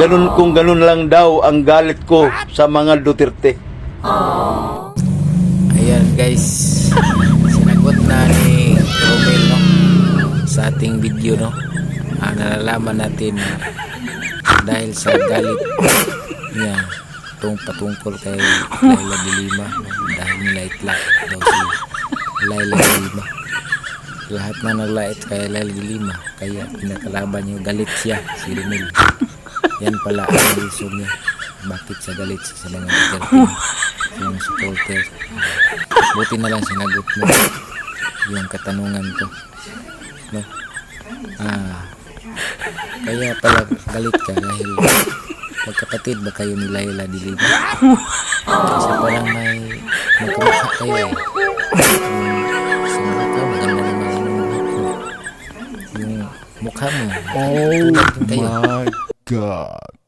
Ganun kung ganun lang daw ang galit ko sa mga Duterte. Ayan guys, sinagot na ni Romel no sa ating video no. Ah, nalalaman natin na dahil sa galit niya tung patungkol kay Laila de Lima no? dahil nilait-lait daw si Laila de Lima. Lahat na naglait kay Laila de Lima kaya pinakalaban niya galit siya si Romel. Yan pala ang reason niya bakit siya galit sa mga Duterte yung supporter buti na lang sinagot mo yung katanungan ko. No? Ah kaya pala galit ka dahil magkapatid ba kayo ni Laila di Lima kasi parang may magkamukha kayo eh. Yung sa mukha maganda naman mukha mo. Yung mukha mo Oh my God.